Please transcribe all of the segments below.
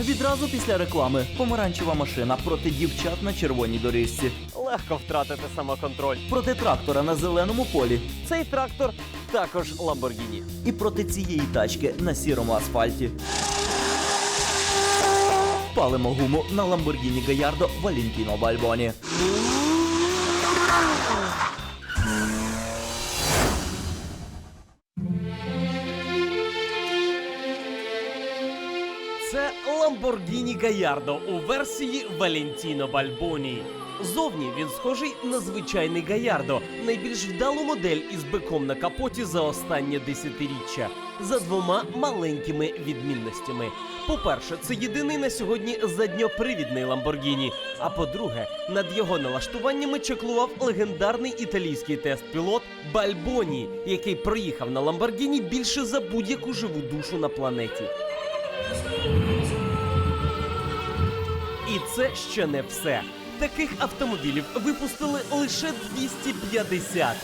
Відразу після реклами помаранчева машина проти дівчат на червоній доріжці, Легко втратити самоконтроль. проти трактора на зеленому полі Цей трактор також Ламборгіні. і проти цієї тачки на сірому асфальті. Палимо гуму на Lamborghini Gallardo Valentino Бальбоні. Це Lamborghini Gallardo у версії Valentino Бальбоні. Зовні він схожий на звичайний Гаярдо, найбільш вдалу модель із биком на капоті за останнє десятиріччя, за двома маленькими відмінностями. По-перше, це єдиний на сьогодні задньопривідний Lamborghini. А по-друге, над його налаштуваннями чеклував легендарний італійський тест-пілот Бальбоні, який проїхав на Lamborghini більше за будь-яку живу душу на планеті. І це ще не все. Таких автомобілів випустили лише 250.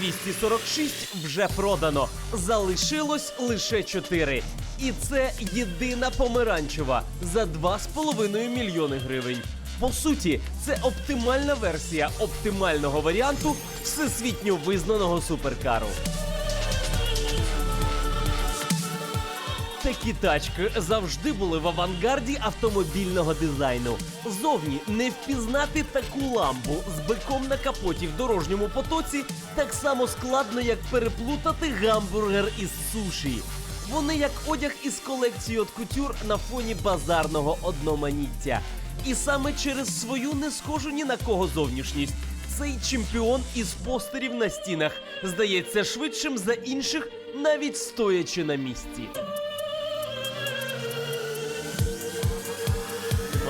246 вже продано. Залишилось лише 4. І це єдина помаранчева за 2,5 мільйони гривень. По суті, це оптимальна версія оптимального варіанту всесвітньо визнаного суперкару. Такі тачки завжди були в авангарді автомобільного дизайну. Зовні не впізнати таку ламбу з биком на капоті в дорожньому потоці так само складно, як переплутати гамбургер із суші. Вони як одяг із колекції от кутюр на фоні базарного одноманіття. І саме через свою не схожу ні на кого зовнішність цей чемпіон із постерів на стінах здається швидшим за інших, навіть стоячи на місці.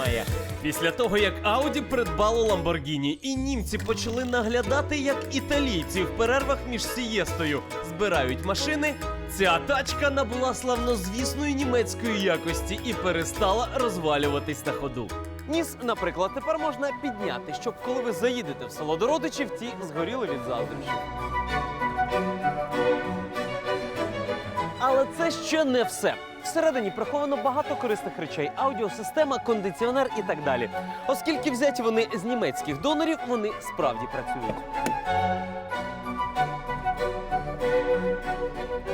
Має. Після того, як Ауді придбало Ламборгіні, і німці почали наглядати, як італійці в перервах між сієстою збирають машини, ця тачка набула славнозвісної німецької якості і перестала розвалюватись на ходу. Ніс, наприклад, тепер можна підняти, щоб коли ви заїдете в село до родичів, ті згоріли від заздрощів. Але це ще не все. Всередині приховано багато корисних речей: аудіосистема, кондиціонер і так далі. Оскільки взяті вони з німецьких донорів, вони справді працюють.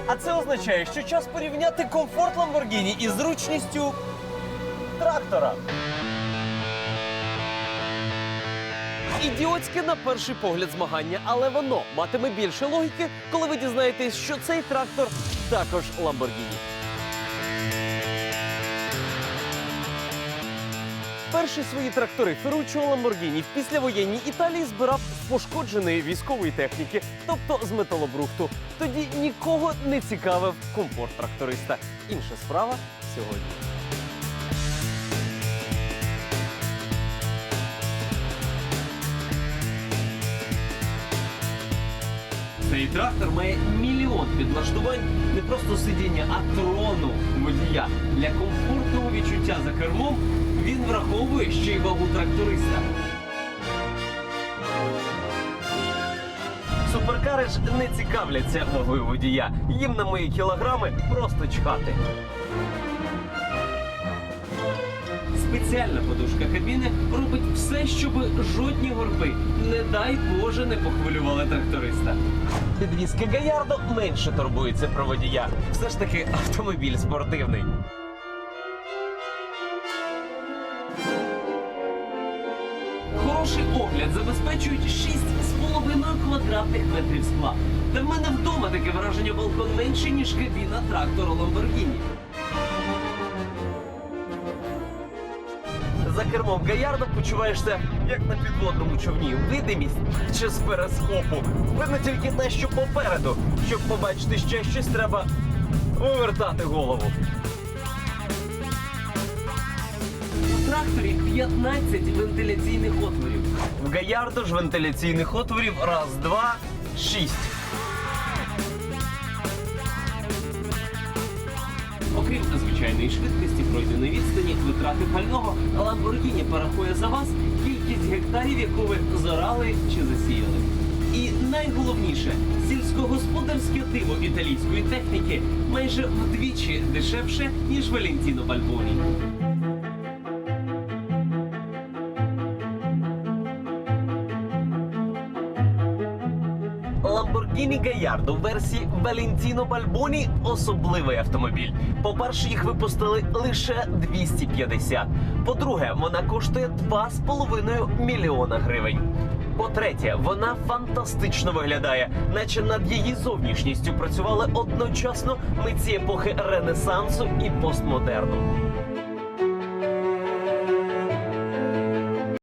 А це означає, що час порівняти комфорт Lamborghini із зручністю трактора. Ідіотське на перший погляд змагання, але воно матиме більше логіки, коли ви дізнаєтесь, що цей трактор також Lamborghini. Перші свої трактори Ферруччо Lamborghini в післявоєнній Італії збирав з пошкодженої військової техніки, тобто з металобрухту. Тоді нікого не цікавив комфорт тракториста. Інша справа сьогодні. Цей трактор має мільйон підлаштувань просто сидіння, а трону водія. Для комфортного відчуття за кермом він враховує ще й вагу тракториста. Суперкари ж не цікавляться вагою водія. Їм на мої кілограми просто чхати. Спеціальна подушка кабіни робить жодні горби, не дай Боже, не похвилювали тракториста. Підвізка Гаярдо менше турбується про водія. Все ж таки автомобіль спортивний. Хороший огляд забезпечують 6,5 квадратних метрів скла. Та в мене вдома таке враження балкон менше, ніж кабіна трактора Lamborghini. За кермом Гаярда почуваєшся як на підводному човні. Видимість чи з перископу. Видно тільки те, що попереду. Щоб побачити ще щось, треба вивертати голову. У тракторі 15 вентиляційних отворів. В Гаярдо ж вентиляційних отворів раз, два, шість. Окрім звичайної швидкості пройденої відстані, витрати пального, Ламборгіні порахує за вас кількість гектарів, яку ви зорали чи засіяли. І найголовніше, сільськогосподарське диво італійської техніки майже вдвічі дешевше, ніж Валентіно Бальбоні. Lamborghini Gallardo в версії Valentino Balboni особливий автомобіль. По-перше, їх випустили лише 250. По-друге, вона коштує 2,5 мільйона гривень. По-третє, вона фантастично виглядає, наче над її зовнішністю працювали одночасно митці епохи Ренесансу і постмодерну.